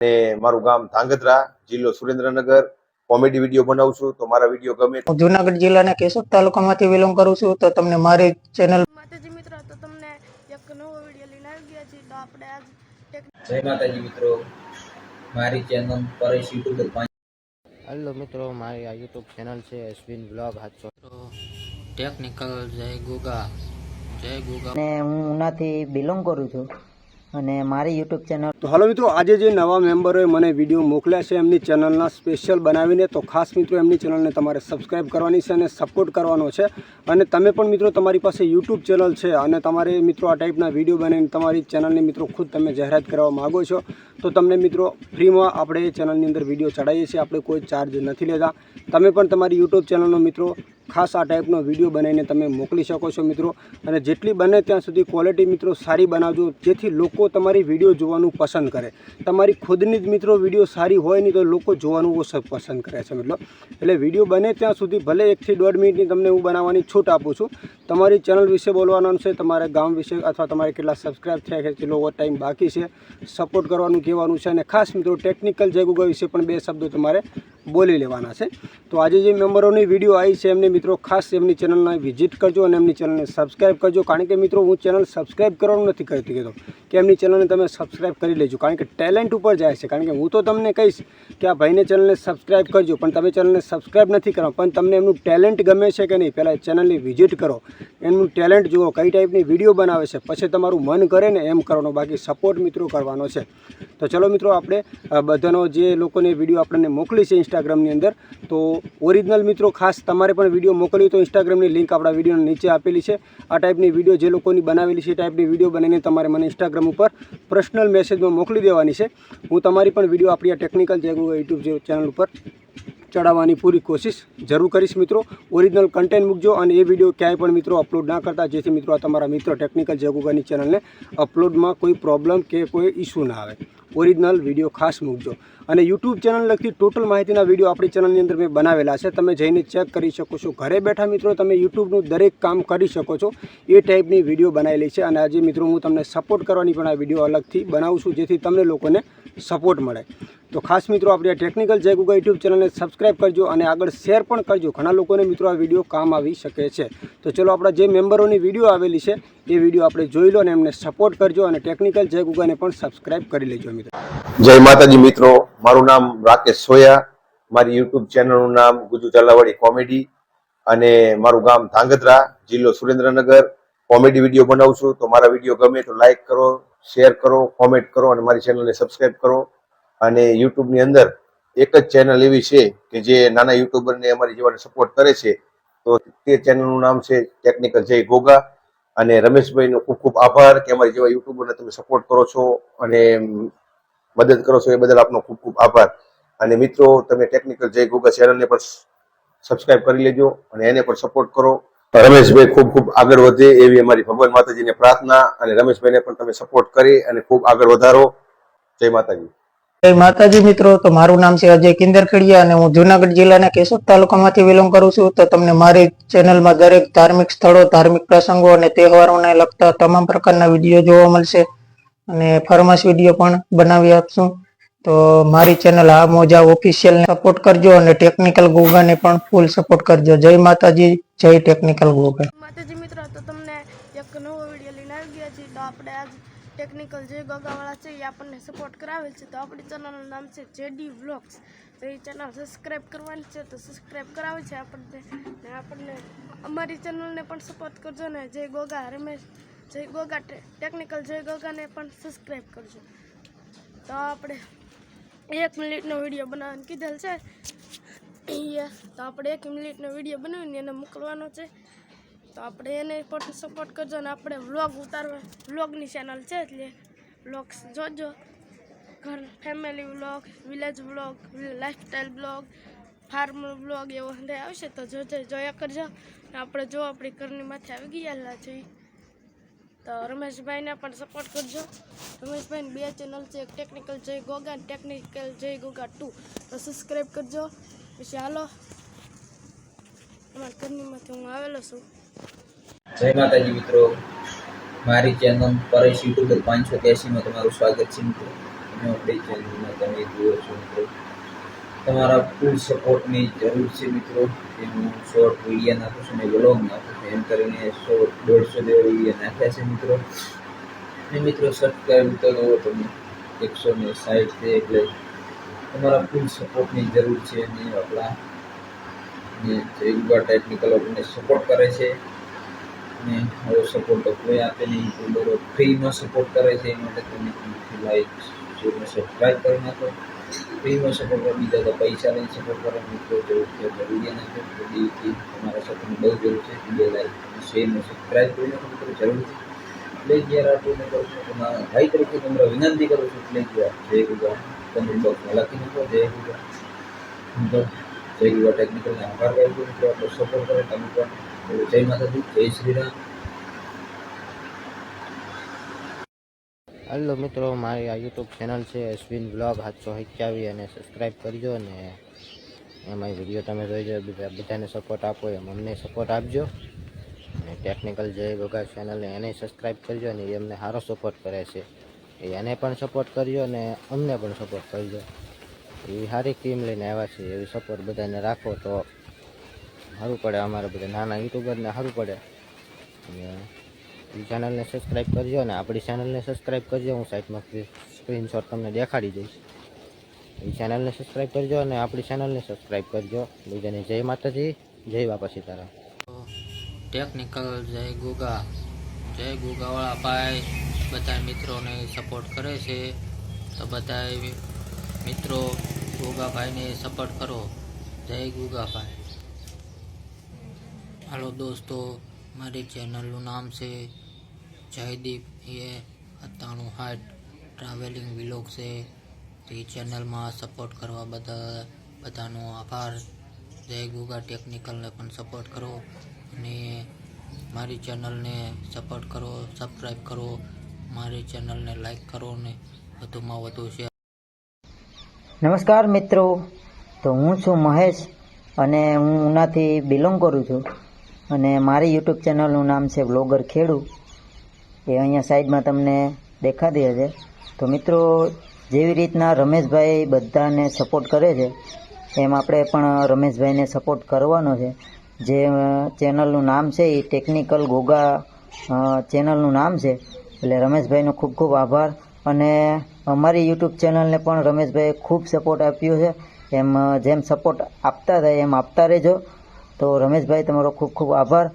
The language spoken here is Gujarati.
અને મારું ગામ ધાંગધ્રા જિલ્લો સુરેન્દ્રનગર. કોમેડી વીડિયો બનાવું છું તો મારા વીડિયો ગમે હું જુનાગઢ જિલ્લાના કેશોદ તાલુકામાંથી બિલોંગ કરું છું તો તમને મારી ચેનલ માતાજી મિત્રો તો તમને એક નવો વીડિયો લઈને આવી ગયા છીએ. તો આપણે આજ જય માતાજી મિત્રો. મારી ચેનલ પરેશ યુટ્યુબર પાંચ હેલો મિત્રો મારી આ યુટ્યુબ ચેનલ છે અશ્વિન બ્લોગ હાથસો. ટેકનિકલ જય ગુગા. જય ગુગા. ને હું ઉનાથી બિલોંગ કરું છું. અને મારી યુટ્યુબ ચેનલ તો હાલો મિત્રો, આજે જે નવા મેમ્બરોએ મને વીડિયો મોકલ્યા છે એમની ચેનલના સ્પેશિયલ બનાવીને, તો ખાસ મિત્રો એમની ચેનલને તમારે સબસ્ક્રાઇબ કરવાની છે અને સપોર્ટ કરવાનો છે. અને તમે પણ મિત્રો તમારી પાસે યુટ્યુબ ચેનલ છે અને તમારે મિત્રો આ ટાઈપના વીડિયો બનાવીને તમારી ચેનલની મિત્રો ખુદ તમે જાહેરાત કરવા માગો છો, તો તમને મિત્રો ફ્રીમાં આપણે ચેનલની અંદર વીડિયો ચડાવીએ છીએ. આપણે કોઈ ચાર્જ નથી લેતા. તમે પણ તમારી યુટ્યુબ ચેનલનો મિત્રો ખાસ આ ટાઈપનો વીડિયો બનાવીને તમે મોકલી શકો છો મિત્રો. અને જેટલી બને ત્યાં સુધી ક્વોલિટી મિત્રો સારી બનાવજો. જેથી લોકો તમારી વીડિયો જોવાનું પસંદ કરે. તમારી ખુદની જ મિત્રો વીડિયો સારી હોય નહીં તો લોકો જોવાનું ઓછું પસંદ કરે છે મતલબ. એટલે વીડિયો બને ત્યાં સુધી ભલે એકથી દોઢ મિનિટની તમને હું બનાવવાની છૂટ આપું છું. તમારી ચેનલ વિશે બોલવાનું છે, તમારા ગામ વિશે અથવા તમારે કેટલા સબસ્ક્રાઇબ થયા છે, કેટલો ટાઈમ બાકી છે સપોર્ટ કરવાનું, કહેવાનું છે. અને ખાસ મિત્રો ટેકનિકલ જે ગૂગલ વિશે પણ બે શબ્દો તમારે બોલી લેવાના છે. તો આજે જે મેમ્બરોની વીડિયો આવી છે, એમને મિત્રો ખાસ એમની ચેનલને વિઝિટ કરજો અને એમની ચેનલને સબસ્ક્રાઈબ કરજો. કારણ કે મિત્રો, હું ચેનલ સબસ્ક્રાઈબ કરવાનું નથી કરતી કહેતો. કે એમની ચેનલને તમે સબસ્ક્રાઇબ કરી લેજો. કારણ કે ટેલેન્ટ ઉપર જાય છે. કારણ કે હું તો તમને કહીશ કે આ ભાઈને ચેનલને સબસ્ક્રાઈબ કરજો, પણ તમે ચેનલને સબસ્ક્રાઈબ નથી કરો પણ તમને એમનું ટેલેન્ટ ગમે છે કે નહીં, પહેલાં ચેનલની વિઝિટ કરો. એમનું ટેલેન્ટ જુઓ, કઈ ટાઈપની વીડિયો બનાવે છે. પછી તમારું મન કરે ને એમ કરવાનો. બાકી સપોર્ટ મિત્રો કરવાનો છે. તો ચલો મિત્રો, આપણે બધાનો જે લોકોને વીડિયો આપણને મોકલી છે ઇન્સ્ટાગ્રામની અંદર. તો ઓરિજિનલ મિત્રો, ખાસ તમારે પણ વીડિયો મોકલી હોય તો ઇન્સ્ટાગ્રામની લિંક આપણા વિડીયોની નીચે આપેલી છે. આ ટાઈપની વીડિયો જે લોકોની બનાવેલી છે એ ટાઈપની વીડિયો બનાવીને તમારે મને ઇન્સ્ટાગ્રામ ઉપર પર્સનલ મેસેજમાં મોકલી દેવાની છે. હું તમારી પણ વીડિયો આપણી આ ટેકનિકલ જે યુટ્યુબ ચેનલ ઉપર ચડાવવાની પૂરી કોશિશ જરૂર કરીશ મિત્રો. ઓરિજિનલ કન્ટેન્ટ મૂકજો અને એ વીડિયો ક્યાંય પણ મિત્રો અપલોડ ના કરતા. જેથી મિત્રો આ તમારા મિત્રો ટેકનિકલ જગુગાની ચેનલને અપલોડમાં કોઈ પ્રોબ્લેમ કે કોઈ ઇસ્યુ ના આવે. ઓરિજિનલ વીડિયો ખાસ મૂકજો. અને યુટ્યુબ ચેનલ લગતી ટોટલ માહિતીના વીડિયો આપણી ચેનલની અંદર મેં બનાવેલા છે. તમે જઈને ચેક કરી શકો છો. ઘરે બેઠા મિત્રો તમે યુટ્યુબનું દરેક કામ કરી શકો છો. એ ટાઈપની વીડિયો બનાવેલી છે અને આજે મિત્રો હું તમને સપોર્ટ કરવાની પણ આ વીડિયો અલગથી બનાવું છું, જેથી તમને લોકોને સપોર્ટ મળે. તો ખાસ મિત્રો આપણી ટેકનિકલ જય ગુગા યુટ્યુબ ચેનલને સબસ્ક્રાઇબ કરજો અને આગળ શેર પણ કરજો. ઘણા લોકોને મિત્રો આ વીડિયો કામ આવી શકે છે. તો ચલો આપણા જે મેમ્બરોની વીડિયો આવેલી છે, એ વીડિયો આપણે જોઈ લો અને એમને સપોર્ટ કરજો અને ટેકનિકલ જય ગુગાને પણ સબસ્ક્રાઇબ કરી લેજો મિત્રો. જય માતાજી મિત્રો, મારું નામ રાકેશ સોયા, મારી યુટ્યુબ ચેનલનું નામ ગુજુ ચલાવાડી કોમેડી અને મારું ગામ ધાંગધ્રા, જિલ્લો સુરેન્દ્રનગર. કોમેડી વીડિયો બનાવું છું. તો મારા વીડિયો ગમે તો લાઇક કરો શેર કરો કોમેન્ટ કરો અને મારી ચેનલને સબસ્ક્રાઇબ કરો. અને યુટ્યુબની અંદર એક જ ચેનલ એવી છે કે જે નાના યુટ્યુબરને અમારી જેવાને સપોર્ટ કરે છે. તો તે ચેનલનું નામ છે ટેકનિકલ જય ગોગા અને રમેશભાઈનો ખૂબ ખૂબ આભાર કે અમારી જેવા યુટ્યુબરને તમે સપોર્ટ કરો છો અને મદદ કરો છો એ બદલ આપનો ખૂબ ખૂબ આભાર. અને મિત્રો, તમે ટેકનિકલ જય ગોગા ચેનલને પણ સબસ્ક્રાઇબ કરી લેજો અને એને પણ સપોર્ટ કરો. રમેશભાઈ ખૂબ ખૂબ આગળ વધે એવી અમારી ભગવાન માતાજીને પ્રાર્થના અને રમેશભાઈને પણ તમે સપોર્ટ કરી અને ખૂબ આગળ વધારો. જય માતાજી. જય માતાજી મિત્રો, તો મારું નામ છે અજય કિંદરખેડિયા અને હું જુનાગઢ જિલ્લાના કેશોદ તાલુકામાંથી બિલોંગ કરું છું. તો તમને મારી ચેનલમાં દરેક ધાર્મિક સ્થળો, ધાર્મિક પ્રસંગો અને તહેવારોને લગતા તમામ પ્રકારના વીડિયો જોવા મળશે અને ફરમાશ વીડિયો પણ બનાવી આપશું. તો મારી ચેનલ આ મોજા ઓફિશિયલ સપોર્ટ કરજો અને ટેકનિકલ ગોગાને પણ ફૂલ સપોર્ટ કરજો. જય માતાજી, જય ટેકનિકલ ગોગા. માતાજી મિત્રો, તો તમને એક નવો વીડિયો લઈને આવી ગયા છીએ. તો આપણે આજ ટેકનિકલ જે ગોગાવાળા છે એ આપણને સપોર્ટ કરાવેલ છે. તો આપણી ચેનલનું નામ છે જેડી વ્લોગ્સ તો એ ચેનલ સબસ્ક્રાઈબ કરવાની છે. તો સબસ્ક્રાઈબ કરાવે છે આપણને. ને આપણને અમારી ચેનલને પણ સપોર્ટ કરજો ને. જય ગોગા, રમેશ, જય ગોગા ટેકનિકલ જય ગોગાને પણ સબસ્ક્રાઈબ કરજો. તો આપણે એક મિનિટનો વીડિયો બનાવવાનું કીધેલ છે. તો આપણે એક મિનિટનો વીડિયો બનાવીને એને મોકલવાનો છે. તો આપણે એને પણ સપોર્ટ કરજો અને આપણે વ્લોગ ઉતારવા વ્લોગની ચેનલ છે એટલે વ્લોગ્સ જોજો. ઘર family vlog village vlog lifestyle blog farm vlog એવો હંધે આવશે તો જોજો, જોયા કરજો. ને આપણે જો આપણી ઘરની માથે આવી ગયેલા છીએ તો રમેશભાઈને પણ સપોર્ટ કરજો. રમેશભાઈને બે ચેનલ છે, એક ટેકનિકલ જય ગોગા અને ટેકનિકલ જય ગોગા ટુ તો સબસ્ક્રાઈબ કરજો. પછી હાલો. અમારા ઘરની માંથી હું આવેલો છું. જય માતાજી મિત્રો. મારી ચેનલ પરેશ યુટ્યુબર પાંચસો ત્યાસીમાં તમારું સ્વાગત છે મિત્રો. આપણી ચેનલમાં તમે જુઓ છો મિત્રો. તમારા ફૂલ સપોર્ટની જરૂર છે મિત્રો. કે હું શોર્ટ વીડિયો નાખું છું અને વ્લોગ નાખું છું. એમ કરીને સો દોઢસો જેવા વીડિયો નાખ્યા છે મિત્રો. અને મિત્રો સબસ્ક્રાઈબ કરો તમે. એકસો ને સાઠ છે એટલે તમારા ફૂલ સપોર્ટની જરૂર છે અને આપણા ને જયગુબા ટેકનિકલ આપણને સપોર્ટ કરે છે. અને આવો સપોર્ટ કોઈ આપે નહીં. યુટ્યુબરો ફ્રીમાં સપોર્ટ કરે છે, એ માટે તમે લાઈક જોઈને સબસ્ક્રાઈબ કરી નાખો. ફ્રીમાં સપોર્ટ કરો, બીજા તો પૈસા લઈને સપોર્ટ કરો. મિત્રો જરૂર છે તો વીડિયો નાખો તો દિલથી તમારા સપોર્ટની બહુ જરૂર છે વીડિયો લાઈક શેરને સબસ્ક્રાઈબ કરી નાખો, મિત્રો, જરૂરથી. પ્લીઝ યાર આટલું કરું છું તમારા ભાઈ તરીકે તમને વિનંતી કરું છું પ્લીઝ યાર જય ગુગા કમેન્ટ બોક્સમાં લખી નાખો, જય ગુગા તો જય ગુગા ટેકનિકલને આભાર કરું છું મિત્રો આપણો સપોર્ટ કરે, તમે પણ જય માતાજી, જય શ્રી હલો મિત્રો, મારી આ યુટ્યુબ ચેનલ છે અશ્વિન બ્લોગ. સાતસો સિત્યાવી અને સબસ્ક્રાઈબ કરજો અને એમાં વીડિયો તમે જોઈજો બધાને સપોર્ટ આપો એમ. અમને સપોર્ટ આપજો. અને ટેકનિકલ જય ગોગા ચેનલને એને સબસ્ક્રાઈબ કરજો અને એ અમને સારો સપોર્ટ કરે છે. એને પણ સપોર્ટ કરજો અને અમને પણ સપોર્ટ કરજો. એવી સારી ટીમ લઈને આવ્યા છે એવી સપોર્ટ બધાને રાખો તો સારું પડે અમારે બધા નાના યુટ્યુબરને સારું પડે. અને ચેનલને સબસ્ક્રાઈબ કરજો અને આપણી ચેનલને સબસ્ક્રાઈબ કરજો. હું સાઈડમાં સ્ક્રીનશોટ તમને દેખાડી દઈશ. એ ચેનલને સબસ્ક્રાઈબ કરજો અને આપણી ચેનલને સબસ્ક્રાઈબ કરજો. બીજાને જય માતાજી, જય બાપા સીતારામ. ટેકનિકલ જય ગુગા. જય ગુગાવાળા ભાઈ. બધા મિત્રોને સપોર્ટ કરે છે. તો બધા મિત્રો, ગુગાભાઈને સપોર્ટ કરો. જય ગોગાભાઈ. હાલો દોસ્તો, મારી ચેનલનું નામ છે જયદીપ. એ અત્તાણું હાટ ટ્રાવેલિંગ વિલોગ છે. તે ચેનલમાં સપોર્ટ કરવા બધા બધાનો આભાર. જય ગુગા ટેકનિકલને પણ સપોર્ટ કરો અને મારી ચેનલને સપોર્ટ કરો સબસ્ક્રાઈબ કરો, મારી ચેનલને લાઈક કરો ને વધુમાં વધુ શેર નમસ્કાર મિત્રો. તો હું છું મહેશ અને હું ઉનાથી બિલોંગ કરું છું. અને મારી યુટ્યુબ ચેનલનું નામ છે બ્લોગર ખેડુ. એ અહીંયા સાઈડમાં તમને દેખાતી હશે તો મિત્રો, જેવી રીતના રમેશભાઈ બધાને સપોર્ટ કરે છે, એમ આપણે પણ રમેશભાઈને સપોર્ટ કરવાનો છે. જે ચેનલનું નામ છે એ ટેકનિકલ ગોગા ચેનલનું નામ છે. એટલે રમેશભાઈનો ખૂબ ખૂબ આભાર. અને અમારી યુટ્યુબ ચેનલને પણ રમેશભાઈએ ખૂબ સપોર્ટ આપ્યો છે. એમ જેમ સપોર્ટ આપતા થાય એમ આપતા રહેજો. તો રમેશભાઈ તમારો ખૂબ ખૂબ આભાર.